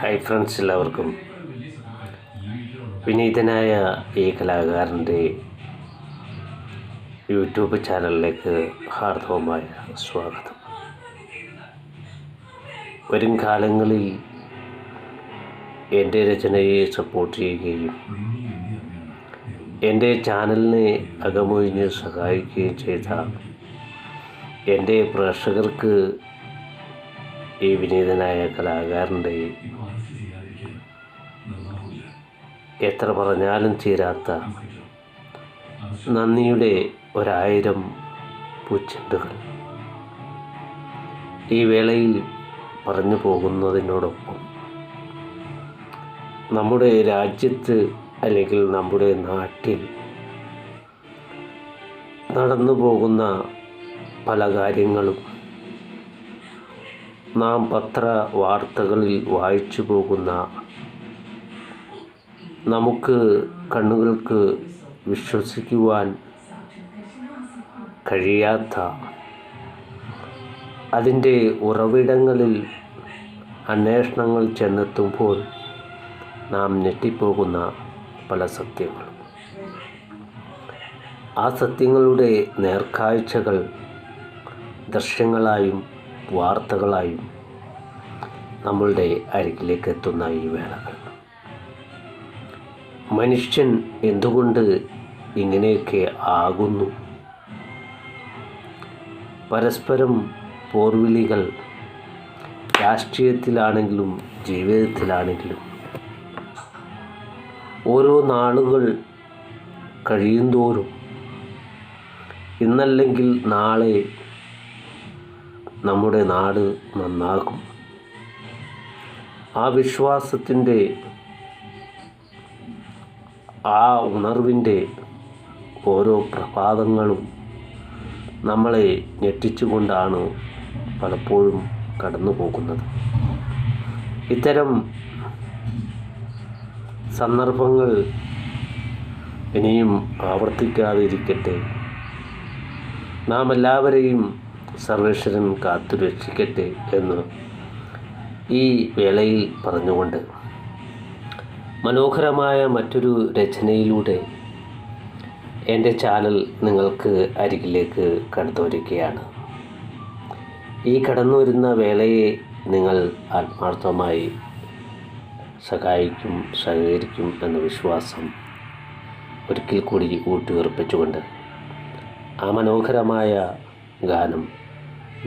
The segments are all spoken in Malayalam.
ഹായ് ഫ്രണ്ട്സ് എല്ലാവർക്കും. വിനീതനായ ഈ കലാകാരന്റെ യൂട്യൂബ് ചാനലിലേക്ക് ഹാർദവമായ സ്വാഗതം. വരും കാലങ്ങളിൽ എന്റെ രചനയെ സപ്പോർട്ട് ചെയ്യുകയും എന്റെ ചാനലിനെ അകമൊഴിഞ്ഞ് സഹായിക്കുകയും ചെയ്ത എന്റെ പ്രേക്ഷകർക്ക് ഈ വിനീതനായ കലാകാരന്റെ എത്ര പറഞ്ഞാലും തീരാത്ത നന്ദിയുടെ ഒരായിരം പൂച്ചെണ്ടുകൾ. ഈ വേളയിൽ പറഞ്ഞു പോകുന്നതിനോടൊപ്പം നമ്മുടെ രാജ്യത്ത് അല്ലെങ്കിൽ നമ്മുടെ നാട്ടിൽ നടന്നു പോകുന്ന പല കാര്യങ്ങളും നാം പത്ര വാർത്തകളിൽ വായിച്ചു പോകുന്ന നമുക്ക് കണ്ണുകൾക്ക് വിശ്വസിക്കുവാൻ കഴിയാത്ത അതിന്റെ ഉറവിടങ്ങളിൽ അന്വേഷണങ്ങൾ ചെന്നെത്തുമ്പോൾ നാം ഞെട്ടിപ്പോകുന്ന പല സത്യങ്ങളും. ആ സത്യങ്ങളുടെ നേർക്കാഴ്ചകൾ ദൃശ്യങ്ങളായും വാർത്തകളായും നമ്മളുടെ അരികിലേക്ക് എത്തുന്ന ഈ വേളകൾ. മനുഷ്യൻ എന്തുകൊണ്ട് ഇങ്ങനെയൊക്കെ ആകുന്നു? പരസ്പരം പോർവിളികൾ രാഷ്ട്രീയത്തിലാണെങ്കിലും ജീവിതത്തിലാണെങ്കിലും ഓരോ നാളുകൾ കഴിയുന്തോറും ഇന്നല്ലെങ്കിൽ നാളെ നമ്മുടെ നാട് നന്നാകും. ആ വിശ്വാസത്തിന്റെ ആ ഉണർവിന്റെ ഓരോ പ്രഭാതങ്ങളും നമ്മളെ ഞെട്ടിച്ചുകൊണ്ടാണ് പലപ്പോഴും കടന്നു പോകുന്നത്. ഇത്തരം സന്ദർഭങ്ങൾ ഇനിയും ആവർത്തിക്കാതിരിക്കട്ടെ. നാം എല്ലാവരെയും സർവേശ്വരൻ കാത്തു രക്ഷിക്കട്ടെ എന്ന് ഈ വേളയിൽ പറഞ്ഞുകൊണ്ട് മനോഹരമായ മറ്റൊരു രചനയിലൂടെ എന്റെ ചാനൽ നിങ്ങൾക്ക് അരികിലേക്ക് കടന്നുവരികയാണ്. ഈ കടന്നു വരുന്ന വേളയെ നിങ്ങൾ ആത്മാർത്ഥമായി സഹായിക്കും സഹകരിക്കും എന്ന വിശ്വാസം ഒരിക്കൽ കൂടി ഊട്ടിയുറപ്പിച്ചുകൊണ്ട് ആ മനോഹരമായ ഗാനം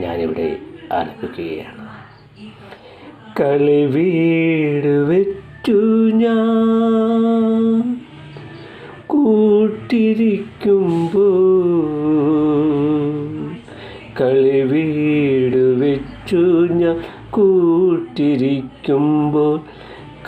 ഞാനിവിടെ ആലപിക്കുകയാണ്. കളി വീട് വെച്ചു ഞാൻ. കൂട്ടിരിക്കുമ്പോൾ കളി വീട് വെച്ചു ഞാൻ. കൂട്ടിരിക്കുമ്പോൾ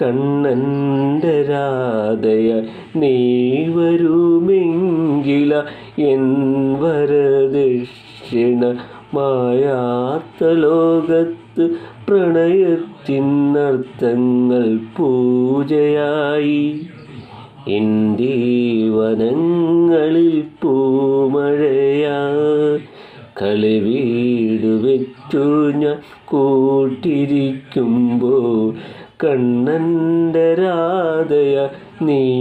കണ്ണന്റെ രാധയ നീ വരുമെങ്കില എൻ വരദക്ഷിണ മായാത്ത ലോകത്ത് പ്രണയത്തിനർത്ഥങ്ങൾ പൂജയായി. ഇന്ത്യ വനങ്ങളിൽ പൂമഴയാ. കളിവീട് വെച്ചു ഞാൻ കൂട്ടിരിക്കുമ്പോൾ കണ്ണന്റെ രാധയ നീ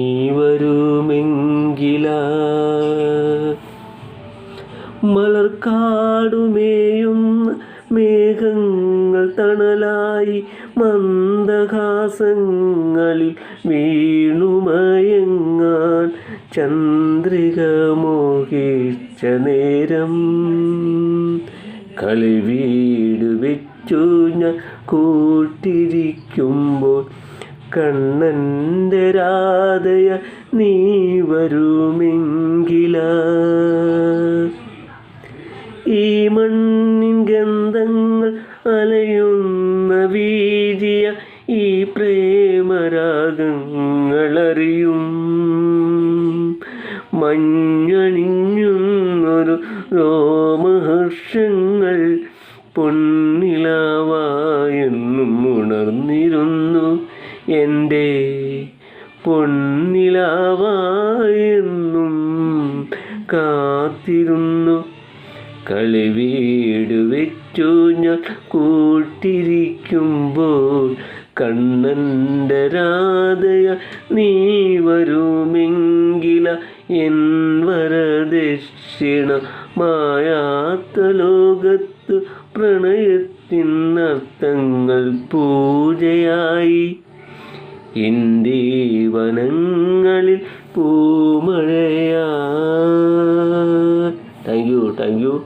മലർക്കാടുമേയുന്ന മേഘങ്ങൾ തണലായി മന്ദഹാസങ്ങളിൽ വീണുമയങ്ങാൻ ചന്ദ്രിക മോഹിച്ച നേരം. കളി വീട് വെച്ചു ഞാൻ കൂട്ടിരിക്കുമ്പോൾ കണ്ണന്റെ രാധയ നീ വരുമെങ്കില. ഈ മണ്ണിൻ ഗന്ധങ്ങൾ അലയുന്ന വീതിയ ഈ പ്രേമരാഗങ്ങളറിയും. മഞ്ഞണിഞ്ഞൊരു രോമഹർഷങ്ങൾ പൊന്നിലാവായെന്നും ഉണർന്നിരുന്നു. എന്റെ പൊന്നിലാവായെന്നും കാത്തിരുന്നു. കളി വീട് വെച്ചു ഞാൻ കൂട്ടിരിക്കുമ്പോൾ കണ്ണന്റെ രാധയ നീ വരുമെങ്കില എൻ വരദക്ഷിണ മായാത്ത ലോകത്ത് പ്രണയത്തിനർത്ഥങ്ങൾ പൂജയായി. എന്റെ വനങ്ങളിൽ പൂമഴയാ. Thank you thank you